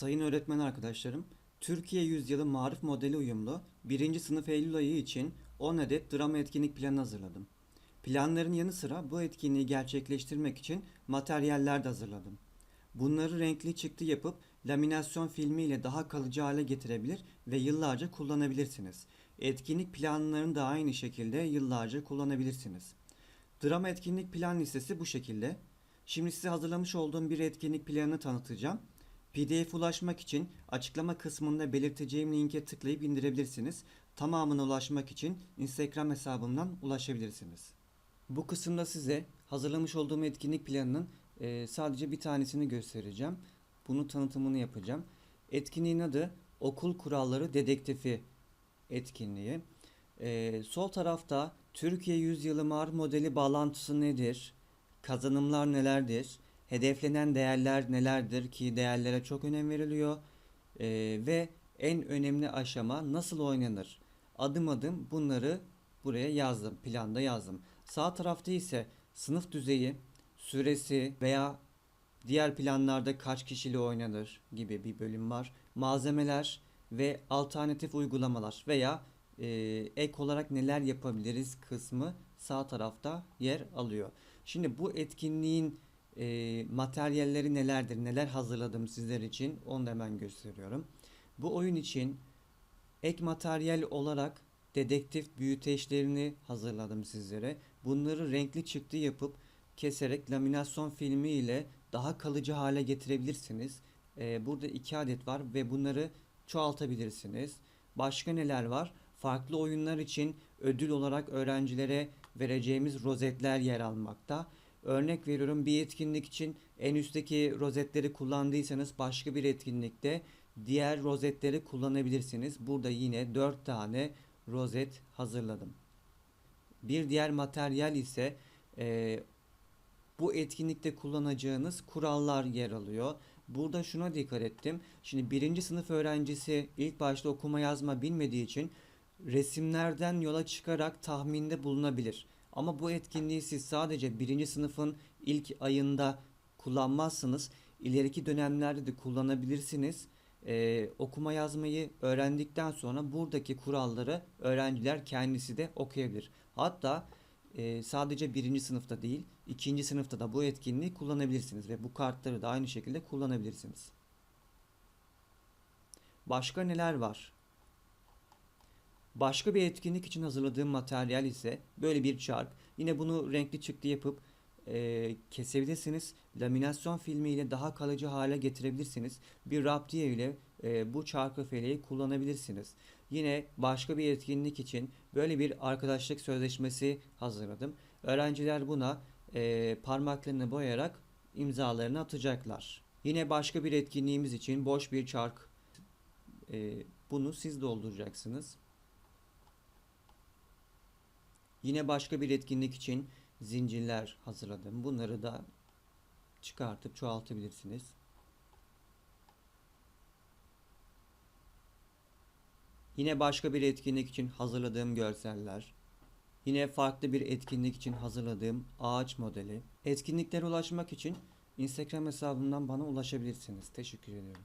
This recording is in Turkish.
Sayın öğretmen arkadaşlarım, Türkiye Yüzyılı Marif Modeli uyumlu 1. sınıf Eylül ayı için 10 adet drama etkinlik planı hazırladım. Planların yanı sıra bu etkinliği gerçekleştirmek için materyaller de hazırladım. Bunları renkli çıktı yapıp laminasyon filmi ile daha kalıcı hale getirebilir ve yıllarca kullanabilirsiniz. Etkinlik planlarını da aynı şekilde yıllarca kullanabilirsiniz. Drama etkinlik plan listesi bu şekilde. Şimdi size hazırlamış olduğum bir etkinlik planını tanıtacağım. PDF ulaşmak için açıklama kısmında belirteceğim linke tıklayıp indirebilirsiniz. Tamamına ulaşmak için Instagram hesabımdan ulaşabilirsiniz. Bu kısımda size hazırlamış olduğum etkinlik planının e, sadece bir tanesini göstereceğim. Bunu tanıtımını yapacağım. Etkinliğin adı Okul Kuralları Dedektifi etkinliği. E, sol tarafta Türkiye Yüzyılı Marif Modeli bağlantısı nedir? Kazanımlar nelerdir? Hedeflenen değerler nelerdir ki değerlere çok önem veriliyor. E, ve en önemli aşama nasıl oynanır? Adım adım bunları buraya yazdım, planda yazdım. Sağ tarafta ise sınıf düzeyi, süresi veya diğer planlarda kaç kişiyle oynanır gibi bir bölüm var. Malzemeler ve alternatif uygulamalar veya e, ek olarak neler yapabiliriz kısmı sağ tarafta yer alıyor. Şimdi bu etkinliğin e, materyalleri nelerdir, neler hazırladım sizler için onu da hemen gösteriyorum. Bu oyun için ek materyal olarak dedektif büyüteçlerini hazırladım sizlere. Bunları renkli çıktı yapıp keserek laminasyon filmi ile daha kalıcı hale getirebilirsiniz. Ee, burada iki adet var ve bunları çoğaltabilirsiniz. Başka neler var? Farklı oyunlar için ödül olarak öğrencilere vereceğimiz rozetler yer almakta. Örnek veriyorum bir etkinlik için en üstteki rozetleri kullandıysanız başka bir etkinlikte diğer rozetleri kullanabilirsiniz. Burada yine 4 tane rozet hazırladım. Bir diğer materyal ise e, bu etkinlikte kullanacağınız kurallar yer alıyor. Burada şuna dikkat ettim. Şimdi birinci sınıf öğrencisi ilk başta okuma yazma bilmediği için resimlerden yola çıkarak tahminde bulunabilir. Ama bu etkinliği siz sadece birinci sınıfın ilk ayında kullanmazsınız. İleriki dönemlerde de kullanabilirsiniz. Ee, okuma yazmayı öğrendikten sonra buradaki kuralları öğrenciler kendisi de okuyabilir. Hatta e, sadece birinci sınıfta değil, ikinci sınıfta da bu etkinliği kullanabilirsiniz ve bu kartları da aynı şekilde kullanabilirsiniz. Başka neler var? Başka bir etkinlik için hazırladığım materyal ise böyle bir çark. Yine bunu renkli çıktı yapıp e, kesebilirsiniz. Laminasyon filmi ile daha kalıcı hale getirebilirsiniz. Bir raptiye ile e, bu çarkı feleği kullanabilirsiniz. Yine başka bir etkinlik için böyle bir arkadaşlık sözleşmesi hazırladım. Öğrenciler buna e, parmaklarını boyayarak imzalarını atacaklar. Yine başka bir etkinliğimiz için boş bir çark. E, bunu siz dolduracaksınız. Yine başka bir etkinlik için zincirler hazırladım. Bunları da çıkartıp çoğaltabilirsiniz. Yine başka bir etkinlik için hazırladığım görseller. Yine farklı bir etkinlik için hazırladığım ağaç modeli. Etkinliklere ulaşmak için Instagram hesabımdan bana ulaşabilirsiniz. Teşekkür ediyorum.